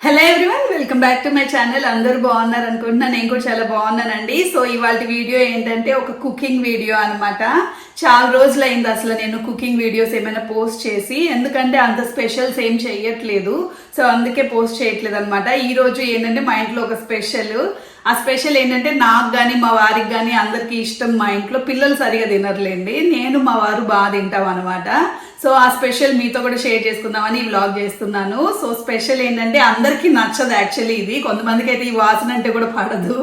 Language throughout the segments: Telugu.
Hello everyone welcome back to my channel అందరూ బాగున్నారు అనుకుంటున్నాను నేను కూడా చాలా బాగున్నానండి. సో ఇవాళ వీడియో ఏంటంటే ఒక కుకింగ్ వీడియో అనమాట చాలా రోజులు అయింది అసలు నేను కుకింగ్ వీడియోస్ ఏమైనా పోస్ట్ చేసి ఎందుకంటే అంత స్పెషల్స్ ఏం చేయట్లేదు సో అందుకే పోస్ట్ చేయట్లేదు అనమాట ఈ రోజు ఏంటంటే మా ఇంట్లో ఒక స్పెషల్ ఆ స్పెషల్ ఏంటంటే నాకు కానీ మా వారికి కానీ అందరికీ ఇష్టం మా ఇంట్లో పిల్లలు సరిగా తినర్లేండి. నేను మా వారు బాగా తింటాం అనమాట సో ఆ స్పెషల్ మీతో కూడా షేర్ చేసుకుందామని ఈ వ్లాగ్ చేస్తున్నాను. సో స్పెషల్ ఏంటంటే అందరికీ నచ్చదు యాక్చువల్లీ ఇది. కొంతమందికి అయితే ఈ వాసన అంటే కూడా పడదు.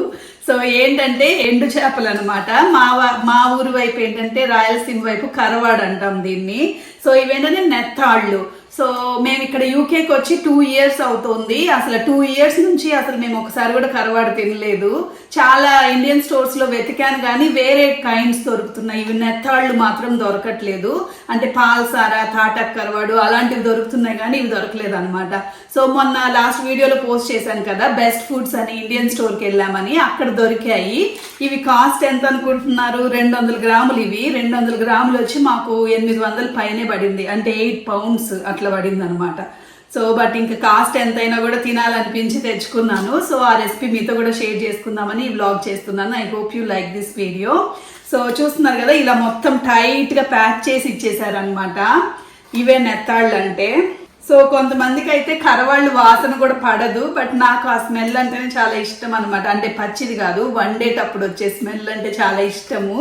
సో ఏంటంటే ఎండు చేపలు అనమాట మా మా ఊరు వైపు ఏంటంటే రాయలసీమ వైపు కరవాడు అంటాం దీన్ని. సో ఇవేంటంటే నెత్తాళ్ళు. సో మేము ఇక్కడ యూకేకి వచ్చి టూ ఇయర్స్ అవుతుంది. అసలు టూ ఇయర్స్ నుంచి అసలు మేము ఒకసారి కూడా కరవాడు తినలేదు. చాలా ఇండియన్ స్టోర్స్లో వెతికాను కానీ వేరే కైండ్స్ దొరుకుతున్నాయి. ఇవి నెత్తాళ్ళు మాత్రం దొరకట్లేదు. అంటే పాల్సారా తాటక్ కరవాడు అలాంటివి దొరుకుతున్నాయి కానీ ఇవి దొరకలేదు అనమాట సో మొన్న లాస్ట్ వీడియోలో పోస్ట్ చేశాను కదా బెస్ట్ ఫుడ్స్ అని ఇండియన్ స్టోర్కి వెళ్ళామని అక్కడ దొరికాయి. ఇవి కాస్ట్ ఎంత అనుకుంటున్నారు? రెండు వందల గ్రాములు ఇవి. రెండు వందల గ్రాములు వచ్చి మాకు ఎనిమిది వందల పైనే పడింది. అంటే ఎయిట్ పౌండ్స్ అట్లా పడింది అనమాట సో బట్ ఇంకా కాస్ట్ ఎంతైనా కూడా తినాలనిపించి తెచ్చుకున్నాను. సో ఆ రెసిపీ మీతో కూడా షేర్ చేసుకుందామని ఈ వ్లాగ్ చేస్తున్నాను. I hope you like this video so చూస్తున్నారు కదా ఇలా మొత్తం టైట్గా ప్యాక్ చేసి ఇచ్చేసారనమాట ఇవే నెత్తాళ్ళు అంటే సో కొంతమందికి అయితే కరవాళ్ళు వాసన కూడా పడదు బట్ నాకు ఆ స్మెల్ అంటేనే చాలా ఇష్టం అనమాట అంటే పచ్చిది కాదు వండేటప్పుడు వచ్చే స్మెల్ అంటే చాలా ఇష్టము.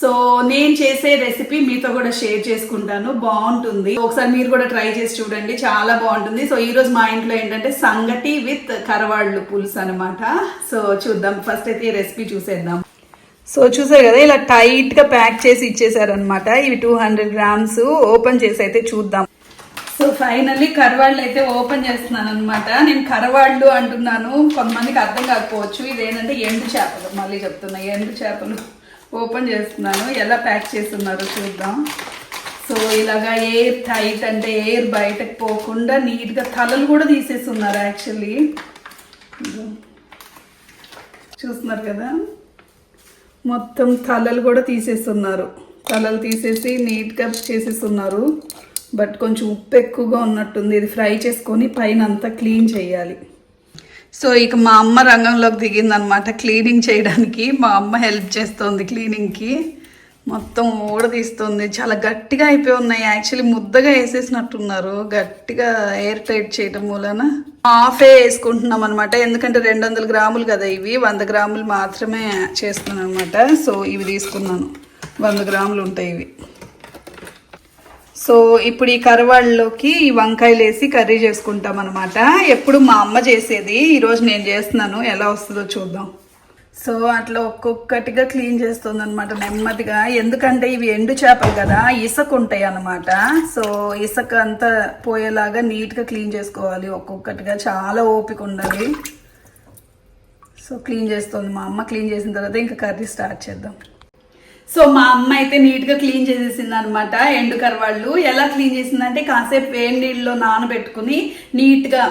సో నేను చేసే రెసిపీ మీతో కూడా షేర్ చేసుకుంటాను. బాగుంటుంది. ఒకసారి మీరు కూడా ట్రై చేసి చూడండి. చాలా బాగుంటుంది. సో ఈరోజు మా ఇంట్లో ఏంటంటే సంగటి విత్ కరవాళ్ళు పులుసు అనమాట సో చూద్దాం. ఫస్ట్ అయితే ఈ రెసిపీ చూసేద్దాం. సో చూసారు కదా ఇలా టైట్గా ప్యాక్ చేసి ఇచ్చేసారనమాట ఇవి టూ హండ్రెడ్ గ్రామ్స్. ఓపెన్ చేసి అయితే చూద్దాం. సో ఫైనల్లీ కరవాళ్ళు అయితే ఓపెన్ చేస్తున్నాను అనమాట నేను కరవాళ్ళు అంటున్నాను. కొంతమందికి అర్థం కాకపోవచ్చు. ఇదేంటంటే ఎండు చేపలు. మళ్ళీ చెప్తున్నా ఎండు చేపలు ఓపెన్ చేస్తున్నాను. ఎలా ప్యాక్ చేస్తున్నారో చూద్దాం. సో ఇలాగా ఎయిర్ టైట్ అంటే ఎయిర్ బయటకు పోకుండా నీట్గా తలలు కూడా తీసేస్తున్నారు యాక్చువల్లీ చూస్తున్నారు కదా? మొత్తం తలలు కూడా తీసేస్తున్నారు. తలలు తీసేసి నీట్గా చేసేస్తున్నారు. బట్ కొంచెం ఉప్పు ఎక్కువగా ఉన్నట్టుంది. ఇది ఫ్రై చేసుకొని పైన అంతా క్లీన్ చేయాలి. సో ఇక మా అమ్మ రంగంలోకి దిగిందనమాట క్లీనింగ్ చేయడానికి. మా అమ్మ హెల్ప్ చేస్తుంది క్లీనింగ్కి. మొత్తం ఊడదీస్తుంది చాలా గట్టిగా అయిపోయి ఉన్నాయి. యాక్చువల్లీ ముద్దగా వేసేసినట్టున్నారు. గట్టిగా ఎయిర్ టైట్ చేయడం మూలన హాఫే వేసుకుంటున్నాం అనమాట ఎందుకంటే రెండు వందల గ్రాములు కదా ఇవి. వంద గ్రాములు మాత్రమే చేస్తున్నాను అనమాట సో ఇవి తీసుకున్నాను. వంద గ్రాములు ఉంటాయి ఇవి. సో ఇప్పుడు ఈ కరవాళ్ళలోకి ఈ వంకాయలు వేసి కర్రీ చేసుకుంటాం అనమాట ఎప్పుడు మా అమ్మ చేసేది ఈరోజు నేను చేస్తున్నాను. ఎలా వస్తుందో చూద్దాం. సో అట్లా ఒక్కొక్కటిగా క్లీన్ చేస్తుంది అనమాట నెమ్మదిగా. ఎందుకంటే ఇవి ఎండు చేపలు కదా ఇసుక ఉంటాయి అనమాట సో ఇసుక అంతా పోయేలాగా నీట్గా క్లీన్ చేసుకోవాలి. ఒక్కొక్కటిగా చాలా ఓపిక ఉండాలి. సో క్లీన్ చేస్తుంది మా అమ్మ. క్లీన్ చేసిన తర్వాత ఇంకా కర్రీ స్టార్ట్ చేద్దాం. సో మా అమ్మ అయితే నీట్గా క్లీన్ చేసేసింది అనమాట ఎండు కరవాళ్ళు ఎలా క్లీన్ చేసిందంటే కాసేపు వేడి నీళ్ళలో నానబెట్టుకుని నీట్గా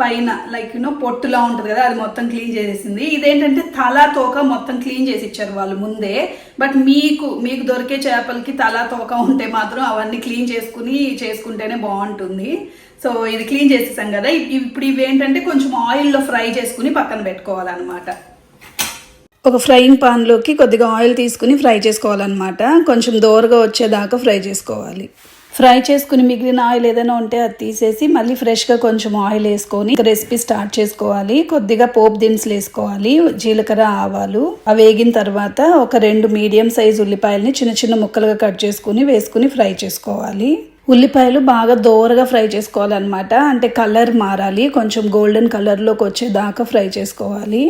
పైన లైక్ యూనో పొట్టులా ఉంటుంది కదా అది మొత్తం క్లీన్ చేసేసింది. ఇదేంటంటే తల తోక మొత్తం క్లీన్ చేసి ఇచ్చారు వాళ్ళు ముందే. బట్ మీకు మీకు దొరికే చేపలకి తల తోక ఉంటే మాత్రం అవన్నీ క్లీన్ చేసుకుని చేసుకుంటేనే బాగుంటుంది. సో ఇది క్లీన్ చేసేసాం కదా. ఇప్పుడు ఇవి ఏంటంటే కొంచెం ఆయిల్లో ఫ్రై చేసుకుని పక్కన పెట్టుకోవాలన్నమాట. ఒక ఫ్రైయింగ్ పాన్లోకి కొద్దిగా ఆయిల్ తీసుకుని ఫ్రై చేసుకోవాలన్నమాట. కొంచెం దోరగా వచ్చేదాకా ఫ్రై చేసుకోవాలి. ఫ్రై చేసుకుని మిగిలిన ఆయిల్ ఏదైనా ఉంటే అది తీసేసి మళ్ళీ ఫ్రెష్గా కొంచెం ఆయిల్ వేసుకొని రెసిపీ స్టార్ట్ చేసుకోవాలి. కొద్దిగా పోపు దినుసులు వేసుకోవాలి జీలకర్ర ఆవాలు. అవి వేగిన తర్వాత ఒక రెండు మీడియం సైజ్ ఉల్లిపాయలని చిన్న చిన్న ముక్కలుగా కట్ చేసుకుని వేసుకుని ఫ్రై చేసుకోవాలి. ఉల్లిపాయలు బాగా దోరగా ఫ్రై చేసుకోవాలన్నమాట. అంటే కలర్ మారాలి. కొంచెం గోల్డెన్ కలర్లోకి వచ్చేదాకా ఫ్రై చేసుకోవాలి.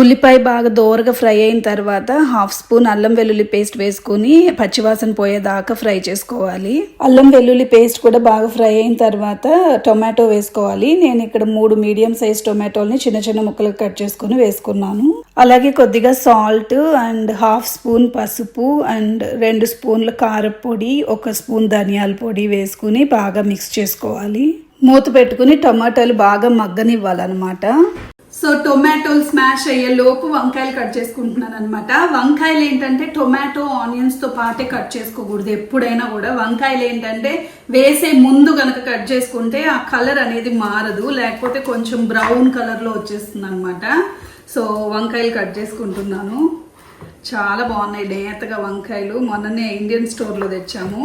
ఉల్లిపాయ బాగా దోరగా ఫ్రై అయిన తర్వాత హాఫ్ స్పూన్ అల్లం వెల్లుల్లి పేస్ట్ వేసుకుని పచ్చివాసన పోయేదాకా ఫ్రై చేసుకోవాలి. అల్లం వెల్లుల్లి పేస్ట్ కూడా బాగా ఫ్రై అయిన తర్వాత టొమాటో వేసుకోవాలి. నేను ఇక్కడ మూడు మీడియం సైజ్ టొమాటోల్ని చిన్న చిన్న ముక్కలు కట్ చేసుకుని వేసుకున్నాను. అలాగే కొద్దిగా సాల్ట్ అండ్ హాఫ్ స్పూన్ పసుపు అండ్ రెండు స్పూన్ల కారపొడి ఒక స్పూన్ ధనియాల పొడి వేసుకుని బాగా మిక్స్ చేసుకోవాలి. మూత పెట్టుకుని టమాటాలు బాగా మగ్గనివ్వాలన్నమాట. సో టొమాటోలు స్మాష్ అయ్యే లోపు వంకాయలు కట్ చేసుకుంటున్నాను అనమాట వంకాయలు ఏంటంటే టొమాటో ఆనియన్స్తో పాటే కట్ చేసుకోకూడదు. ఎప్పుడైనా కూడా వంకాయలు ఏంటంటే వేసే ముందు కనుక కట్ చేసుకుంటే ఆ కలర్ అనేది మారదు. లేకపోతే కొంచెం బ్రౌన్ కలర్లో వచ్చేస్తుంది అనమాట సో వంకాయలు కట్ చేసుకుంటున్నాను. చాలా బాగున్నాయి లేతగా వంకాయలు. మొన్ననే ఇండియన్ స్టోర్లో తెచ్చాము.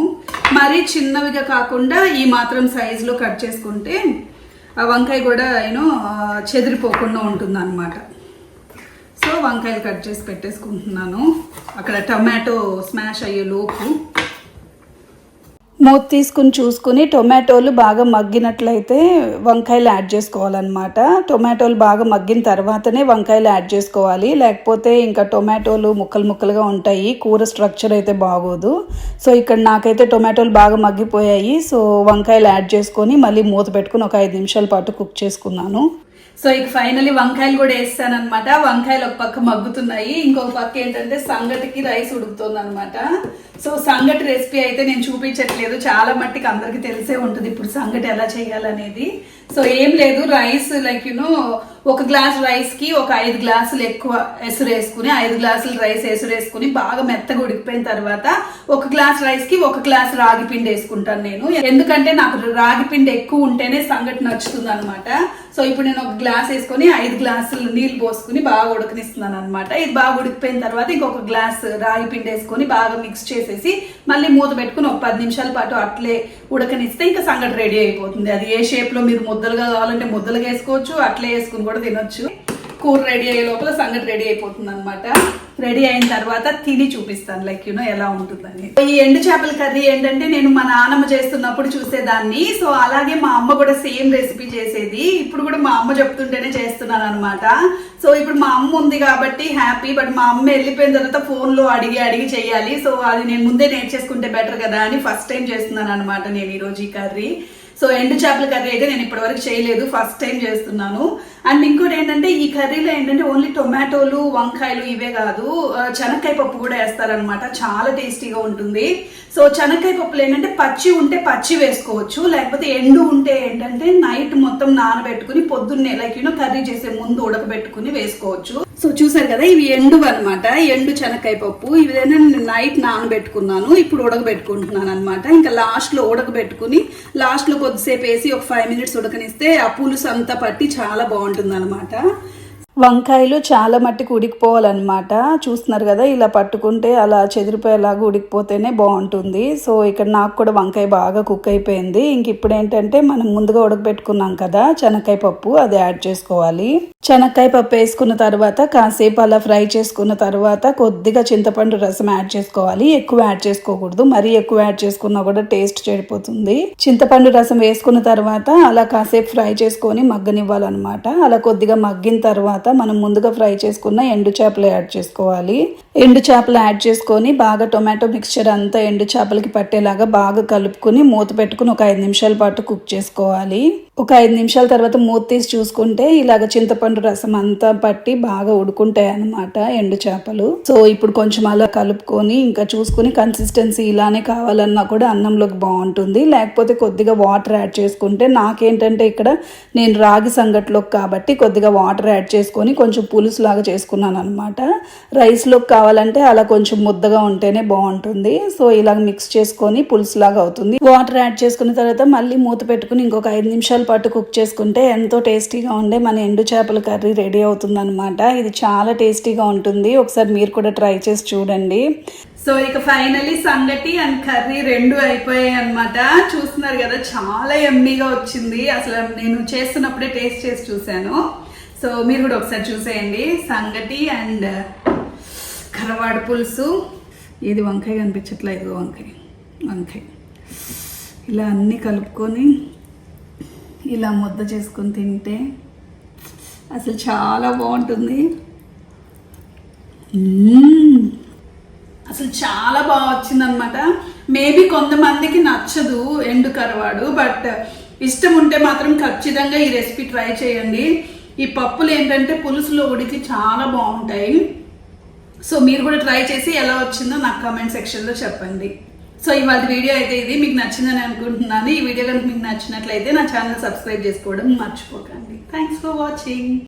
మరీ చిన్నవిగా కాకుండా ఈ మాత్రం సైజులో కట్ చేసుకుంటే ఆ వంకాయ కూడా యూనో చెదిరిపోకుండా ఉంటుంది అనమాట సో వంకాయలు కట్ చేసి పెట్టేసుకుంటున్నాను. అక్కడ టమాటో స్మాష్ అయ్యే లోపు మూత తీసుకుని చూసుకుని టొమాటోలు బాగా మగ్గినట్లయితే వంకాయలు యాడ్ చేసుకోవాలన్నమాట. టొమాటోలు బాగా మగ్గిన తర్వాతనే వంకాయలు యాడ్ చేసుకోవాలి. లేకపోతే ఇంకా టొమాటోలు ముక్కలు ముక్కలుగా ఉంటాయి. కూర స్ట్రక్చర్ అయితే బాగోదు. సో ఇక్కడ నాకైతే టొమాటోలు బాగా మగ్గిపోయాయి. సో వంకాయలు యాడ్ చేసుకొని మళ్ళీ మూత పెట్టుకుని ఒక ఐదు నిమిషాల పాటు కుక్ చేసుకున్నాను. సో ఇక ఫైనలీ వంకాయలు కూడా వేస్తాను అనమాట వంకాయలు ఒక పక్క మగ్గుతున్నాయి. ఇంకొక పక్క ఏంటంటే సంగటికి రైస్ ఉడుకుతుంది అనమాట సో సంగటి రెసిపీ అయితే నేను చూపించట్లేదు. చాలా మట్టికి అందరికి తెలిసే ఉంటుంది ఇప్పుడు సంగటి ఎలా చేయాలనేది. సో ఏం లేదు రైస్ లైక్ యునో ఒక గ్లాస్ రైస్కి ఒక ఐదు గ్లాసులు ఎక్కువ ఎసురు వేసుకుని ఐదు గ్లాసులు రైస్ ఎసురు వేసుకుని బాగా మెత్తగా ఉడికిపోయిన తర్వాత ఒక గ్లాస్ రైస్కి ఒక గ్లాస్ రాగి పిండి వేసుకుంటాను నేను. ఎందుకంటే నాకు రాగి పిండి ఎక్కువ ఉంటేనే సంగటి నచ్చుతుంది అనమాట సో ఇప్పుడు నేను ఒక గ్లాస్ వేసుకొని ఐదు గ్లాసులు నీళ్ళు పోసుకుని బాగా ఉడకనిస్తున్నాను అనమాట ఇది బాగా ఉడికిపోయిన తర్వాత ఇంకొక గ్లాస్ రాగి పిండి వేసుకొని బాగా మిక్స్ చేసేసి మళ్ళీ మూత పెట్టుకుని ఒక పది నిమిషాల పాటు అట్లే ఉడకనిస్తే ఇంకా సంగటి రెడీ అయిపోతుంది. అది ఏ షేప్లో మీరు ముద్దలుగా కావాలంటే ముద్దలుగా వేసుకోవచ్చు అట్లే వేసుకుని కూడా తినొచ్చు. కూర రెడీ అయ్యే లోపల సంగటి రెడీ అయిపోతుంది అనమాట రెడీ అయిన తర్వాత తిని చూపిస్తాను లైక్ యూనో ఎలా ఉంటుందని. ఈ ఎండు చేపల కర్రీ ఏంటంటే నేను మా నాన్నమ్మ చేస్తున్నప్పుడు చూసేదాన్ని. సో అలాగే మా అమ్మ కూడా సేమ్ రెసిపీ చేసేది. ఇప్పుడు కూడా మా అమ్మ చెప్తుంటేనే చేస్తున్నాను అనమాట సో ఇప్పుడు మా అమ్మ ఉంది కాబట్టి హ్యాపీ బట్ మా అమ్మ వెళ్ళిపోయిన తర్వాత ఫోన్లో అడిగి అడిగి చేయాలి. సో అది నేను ముందే నేర్చేసుకుంటే బెటర్ కదా అని ఫస్ట్ టైం చేస్తున్నాను అనమాట నేను ఈరోజు ఈ కర్రీ. సో ఎండు చేపల కర్రీ అయితే నేను ఇప్పటివరకు చేయలేదు. ఫస్ట్ టైం చేస్తున్నాను. అండ్ ఇంకోటి ఏంటంటే ఈ కర్రీలో ఏంటంటే ఓన్లీ టొమాటోలు వంకాయలు ఇవే కాదు చెనక్కాయ పప్పు కూడా వేస్తారనమాట చాలా టేస్టీగా ఉంటుంది. సో చెనక్కాయ పప్పులు ఏంటంటే పచ్చి ఉంటే పచ్చి వేసుకోవచ్చు. లేకపోతే ఎండు ఉంటే ఏంటంటే నైట్ మొత్తం నానబెట్టుకుని పొద్దున్నే లైక్ యూనో కర్రీ చేసే ముందు ఉడకబెట్టుకుని వేసుకోవచ్చు. సో చూసారు కదా ఇవి ఎండు అనమాట ఎండు చెనక్కాయ పప్పు. ఇవి నేను నైట్ నానబెట్టుకున్నాను. ఇప్పుడు ఉడకబెట్టుకుంటున్నాను అనమాట ఇంకా లాస్ట్లో ఉడకబెట్టుకుని లాస్ట్లో కొద్దిసేపు వేసి ఒక ఫైవ్ మినిట్స్ ఉడకనిస్తే ఆ పులుసు అంతా పట్టి చాలా బాగుంటుంది. బాగుంటుందన్నమాట. వంకాయలు చాలా మట్టికి ఉడికిపోవాలన్నమాట. చూస్తున్నారు కదా ఇలా పట్టుకుంటే అలా చెదిరిపోయేలాగా ఉడికిపోతేనే బాగుంటుంది. సో ఇక్కడ నాకు కూడా వంకాయ బాగా కుక్ అయిపోయింది. ఇంక ఇప్పుడు ఏంటంటే మనం ముందుగా ఉడకబెట్టుకున్నాం కదా చెనక్కాయ పప్పు అది యాడ్ చేసుకోవాలి. చెనక్కాయ పప్పు వేసుకున్న తర్వాత కాసేపు అలా ఫ్రై చేసుకున్న తర్వాత కొద్దిగా చింతపండు రసం యాడ్ చేసుకోవాలి. ఎక్కువ యాడ్ చేసుకోకూడదు. మరీ ఎక్కువ యాడ్ చేసుకున్నా కూడా టేస్ట్ చెడిపోతుంది. చింతపండు రసం వేసుకున్న తర్వాత అలా కాసేపు ఫ్రై చేసుకొని మగ్గనివ్వాలన్నమాట. అలా కొద్దిగా మగ్గిన తర్వాత తర్వాత మనం ముందుగా ఫ్రై చేసుకున్న ఎండు చేపలు యాడ్ చేసుకోవాలి. ఎండు చేపలు యాడ్ చేసుకొని బాగా టొమాటో మిక్స్చర్ అంతా ఎండు చేపలకి పట్టేలాగా బాగా కలుపుకొని మూత పెట్టుకుని ఒక ఐదు నిమిషాల పాటు కుక్ చేసుకోవాలి. ఒక ఐదు నిమిషాల తర్వాత మూత తీసి చూసుకుంటే ఇలాగ చింతపండు రసం అంతా పట్టి బాగా ఉడుకుంటాయి అనమాట ఎండు చేపలు. సో ఇప్పుడు కొంచెం అలా కలుపుకొని ఇంకా చూసుకుని కన్సిస్టెన్సీ ఇలానే కావాలన్నా కూడా అన్నంలోకి బాగుంటుంది. లేకపోతే కొద్దిగా వాటర్ యాడ్ చేసుకుంటే నాకేంటంటే ఇక్కడ నేను రాగి సంగట్లోకి కాబట్టి కొద్దిగా వాటర్ యాడ్ చేసుకొని కొంచెం పులుసు లాగా చేసుకున్నాను అనమాట రైస్లోకి కావాలంటే అలా కొంచెం ముద్దగా ఉంటేనే బాగుంటుంది. సో ఇలా మిక్స్ చేసుకొని పులుసు లాగా అవుతుంది. వాటర్ యాడ్ చేసుకున్న తర్వాత మళ్ళీ మూత పెట్టుకుని ఇంకొక ఐదు నిమిషాలు పాటు కుక్ చేసుకుంటే ఎంతో టేస్టీగా ఉండే మన ఎండు చేపల కర్రీ రెడీ అవుతుందన్నమాట. ఇది చాలా టేస్టీగా ఉంటుంది. ఒకసారి మీరు కూడా ట్రై చేసి చూడండి. సో ఇక ఫైనలీ సంగటి అండ్ కర్రీ రెండు అయిపోయాయి అనమాట చూస్తున్నారు కదా చాలా ఎమ్మీగా వచ్చింది. అసలు నేను చేస్తున్నప్పుడే టేస్ట్ చేసి చూశాను. సో మీరు కూడా ఒకసారి చూసేయండి. సంగటి అండ్ కరవాడు పులుసు. ఇది వంకాయ కనిపించట్లేదు వంకాయ. వంకాయ. ఇలా అన్నీ కలుపుకొని ఇలా ముద్ద చేసుకొని తింటే అసలు చాలా బాగుంటుంది. అసలు చాలా బాగా వచ్చిందనమాట మేబీ కొంతమందికి నచ్చదు ఎండు కరవాడు బట్ ఇష్టం ఉంటే మాత్రం ఖచ్చితంగా ఈ రెసిపీ ట్రై చేయండి. ఈ పప్పులు ఏంటంటే పులుసులో ఉడికి చాలా బాగుంటాయి. సో మీరు కూడా ట్రై చేసి ఎలా వచ్చిందో నాకు కామెంట్ సెక్షన్లో చెప్పండి. సో ఇవాళ వీడియో అయితే ఇది. మీకు నచ్చిందని అనుకుంటున్నాను. ఈ వీడియో కనుక మీకు నచ్చినట్లయితే నా ఛానల్ సబ్స్క్రైబ్ చేసుకోవడం మర్చిపోకండి. Thanks for watching